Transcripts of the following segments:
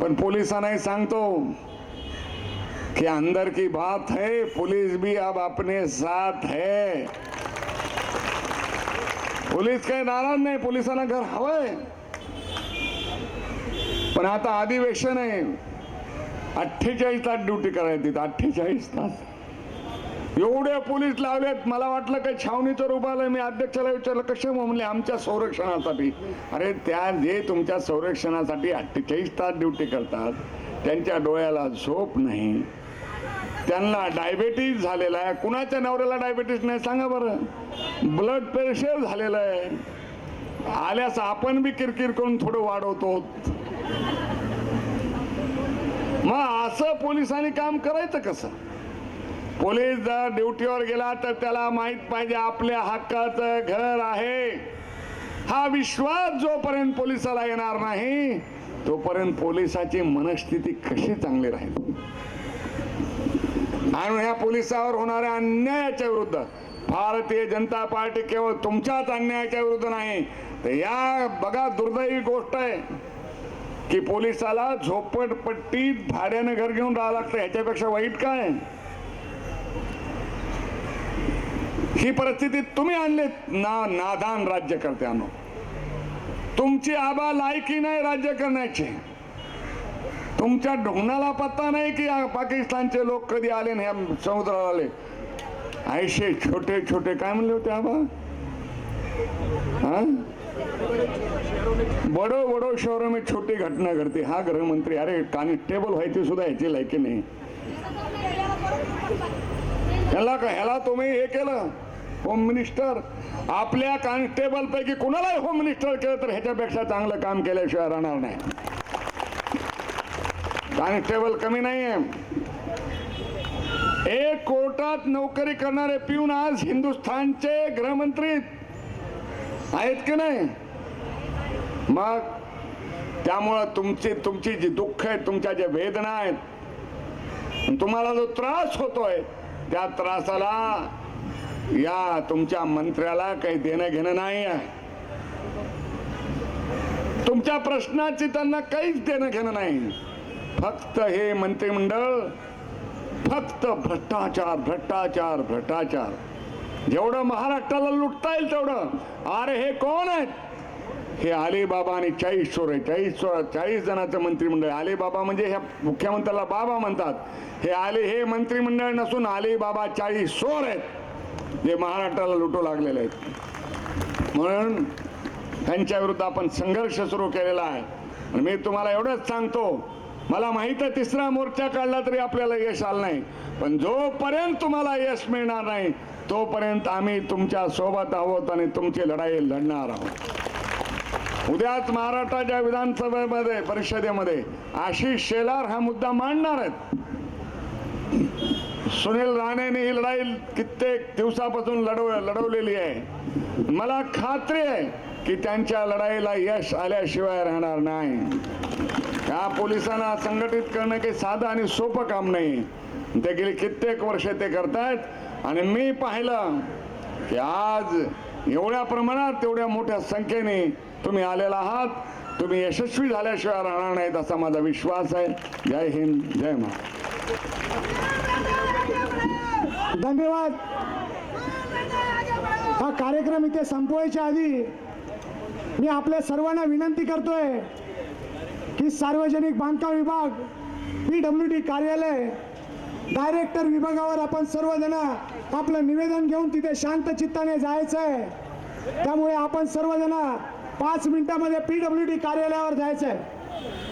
पण पोलिसांनाही सांगतो कि अंदर की बात है पुलिस भी अब अपने साथ है। पोलीस काही नाराज नाही पोलिसांना घर हवंय पण आता अधिवेशन आहे अठ्ठेचाळीस तास ड्युटी करायची तिथं अठ्ठेचाळीस तास। एवढे पोलीस लावलेत मला वाटलं काही छावणीचं रूप आलं मी अध्यक्षाला विचारलं कसे हो? म्हणले आमच्या संरक्षणासाठी. अरे त्या जे तुमच्या संरक्षणासाठी अठ्ठेचाळीस तास ड्युटी करतात त्यांच्या डोळ्याला झोप नाही. त्यांना डायबेटीज झालेला आहे. कुणाच्या नवऱ्याला डायबेटीस नाही? सांगा बरं. ब्लड प्रेशर झालेलं आहे. आल्यास आपण बी किरकिर करून थोडं वाढवतो मग असं पोलिसांनी काम करायचं कसं? पोलीस जर ड्युटीवर गेला तर त्याला माहीत पाहिजे आपल्या हक्काचं घर आहे. हा विश्वास जोपर्यंत पोलिसाला येणार नाही तोपर्यंत पोलिसाची मनस्थिती कशी चांगली राहील? आणि ह्या पोलिसावर होणाऱ्या अन्यायाच्या विरुद्ध भारतीय जनता पार्टी केवळ तुमच्याच अन्यायाच्या विरुद्ध नाही तर या बघा दुर्दैवी गोष्ट आहे की पोलिसाला झोपटपट्टीत भाड्यानं घर घेऊन राहावं लागतं. ह्याच्यापेक्षा वाईट काय? ही परिस्थिती तुम्ही आणलीत ना नादान राज्यकर्त्यानो. तुमची आबा लायकी नाही राज्य करण्याची. तुमच्या ढुंगणाला पत्ता नाही की पाकिस्तानचे लोक कधी आले ना ह्या समुद्राला आले. ऐशे छोटे छोटे काय म्हणले होते आबा? हा? बडो बडो शहरों में छोटी घटना घडते. हा गृहमंत्री अरे कॉन्स्टेबल व्हायची सुद्धा ह्याची लायकी नाही. ह्याला का ह्याला तुम्ही हे केलं? होम मिनिस्टर आपल्या कॉन्स्टेबल पैकी कुणालाही होम मिनिस्टर केलं तर ह्याच्यापेक्षा चांगलं काम केल्याशिवाय राहणार नाही. कॉन्स्टेबल कमी नाहीये. एक कोर्टात नोकरी करणारे पिऊन आज हिंदुस्थानचे गृहमंत्री आहेत की नाही? मग त्यामुळं तुमची तुमची जी दुःख आहेत तुमच्या ज्या वेदना आहेत तुम्हाला जो त्रास होतोय त्या त्रासाला या तुमच्या मंत्र्याला काही देणं घेणं नाही आहे. तुमच्या प्रश्नाची त्यांना काहीच देणं घेणं नाही. फक्त हे मंत्रिमंडळ फक्त भ्रष्टाचार भ्रष्टाचार भ्रष्टाचार. जेवढं महाराष्ट्राला लुटता येईल तेवढं. अरे हे कोण आहेत? हे आलेबाबा आणि चाळीस चोर आहे चाळीस चोर चाळीस जणांचं मंत्रिमंडळ. आहे. अलिबाबा म्हणजे ह्या मुख्यमंत्र्याला बाबा म्हणतात. हे आले हे मंत्रिमंडळ नसून आलेबाबा चाळीस चोर आहेत. जे महाराष्ट्राला लुटू लागलेले आहेत. म्हणून त्यांच्या विरुद्ध आपण संघर्ष सुरू केलेला आहे. आणि मी तुम्हाला एवढंच सांगतो मला माहीत आहे तिसरा मोर्चा काढला तरी आपल्याला यश आलं नाही. पण जोपर्यंत तुम्हाला यश मिळणार नाही तोपर्यंत आम्ही तुमच्यासोबत आहोत आणि तुमची लढाई लढणार आहोत. उद्याच महाराष्ट्राच्या विधानसभेमध्ये परिषदेमध्ये आशिष शेलार हा मुद्दा मांडणार आहेत. सुनील राणेने ही लढाई कित्येक दिवसापासून लढव लढवलेली आहे. मला खात्री आहे की त्यांच्या लढाईला यश आल्याशिवाय राहणार नाही. या पोलिसांना संघटित करणं काही साधं आणि सोपं काम नाही. ते गेली कित्येक वर्ष ते करतायत आणि मी पाहिलं की आज एवढ्या प्रमाणात तेवढ्या मोठ्या संख्येने तुम्ही आलेला आहात. तुम्ही यशस्वी झाल्याशिवाय राहणार नाहीत असा माझा विश्वास आहे. जय हिंद जय महाराष्ट्र. धन्यवाद. हा कार्यक्रम इथे संपवायच्या आधी मी आपल्या सर्वांना विनंती करतोय की सार्वजनिक बांधकाम विभाग पी डब्ल्यू डी कार्यालय डायरेक्टर विभागावर आपण सर्वजण आपलं निवेदन घेऊन तिथे शांत चित्ताने जायचं आहे त्यामुळे आपण सर्वजण पाच मिनिटामध्ये पी डब्ल्यू डी कार्यालयावर जायचं आहे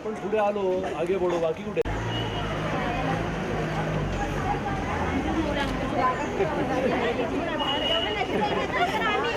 आपण पुढे आलो आगे बढो बाकी कुठे?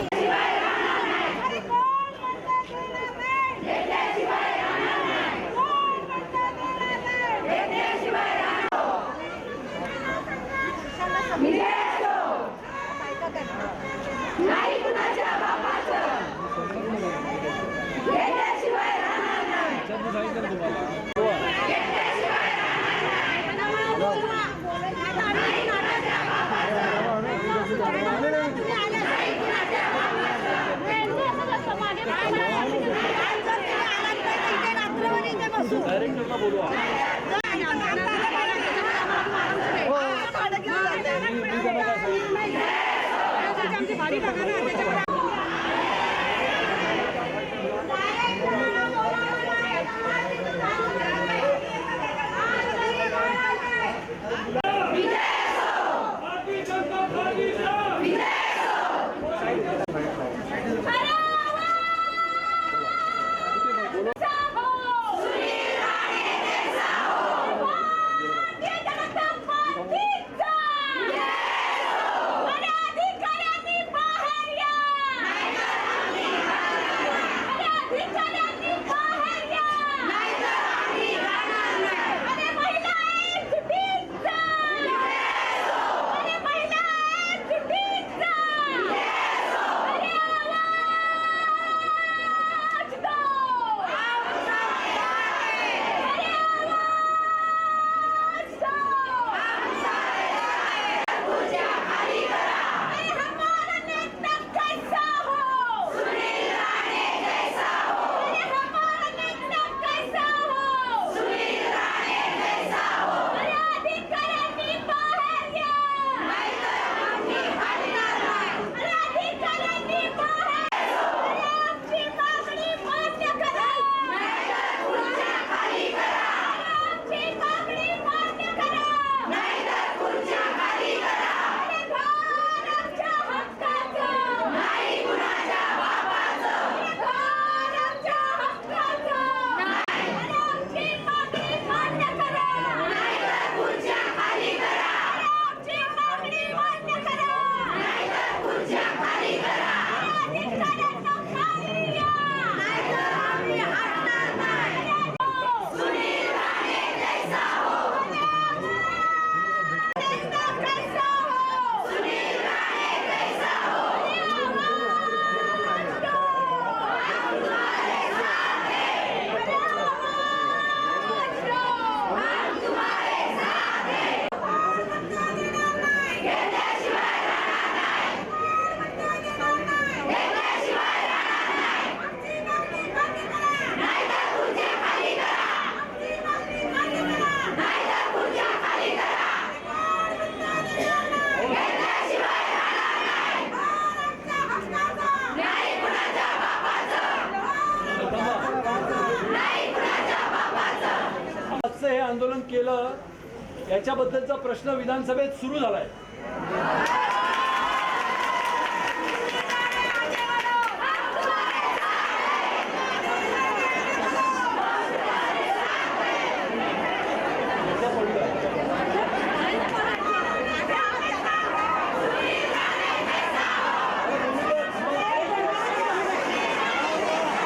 केलं याच्याबद्दलचा प्रश्न विधानसभेत सुरू झालाय.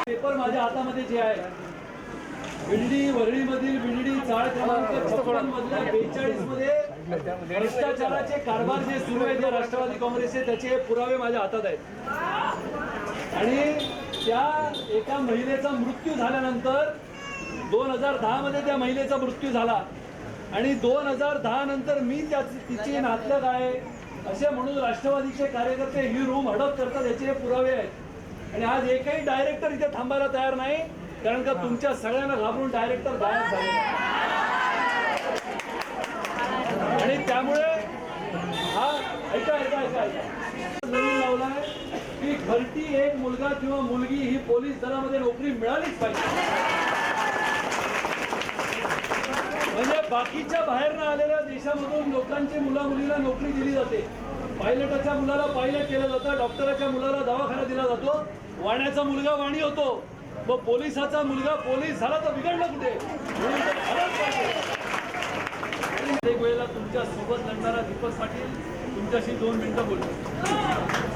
पेपर माझ्या हातामध्ये जे आहे विंडी वरळीमधील विंडी चाळ क्रमांक छप्पन मधल्या बेचाळीसमध्ये भ्रष्टाचाराचे कारभार जे सुरू आहेत या राष्ट्रवादी काँग्रेसचे त्याचे पुरावे माझ्या हातात आहेत. आणि त्या एका महिलेचा मृत्यू झाल्यानंतर दोन हजार दहा मध्ये त्या महिलेचा मृत्यू झाला. आणि दोन हजार दहा नंतर मी त्या तिची नातलग आहे. असे म्हणून राष्ट्रवादीचे कार्यकर्ते ही रूम हडप करतात याचे हे पुरावे आहेत. आणि आज एकही डायरेक्टर इथे थांबायला तयार नाही. कारण का तुमच्या सगळ्यांना घाबरून डायरेक्टर बाहेर झाले. आणि त्यामुळे हा ऐका ऐका ऐका ऐका. नवीन लावलाय की घरटी एक मुलगा किंवा मुलगी ही पोलीस दलामध्ये नोकरी मिळालीच पाहिजे. म्हणजे बाकीच्या बाहेरनं आलेल्या देशामधून लोकांची मुला मुलीला नोकरी दिली जाते. पायलटाच्या मुलाला पायलट केलं जातं डॉक्टराच्या मुलाला दवाखाना दिला जातो. वाण्याचा मुलगा वाणी होतो. मग पोलिसाचा मुलगा पोलीस झाला तर बिघडला कुठे? तर एक वेळेला तुमच्यासोबत लढणारा दीपक पाटील तुमच्याशी दोन मिनिटं बोलतो.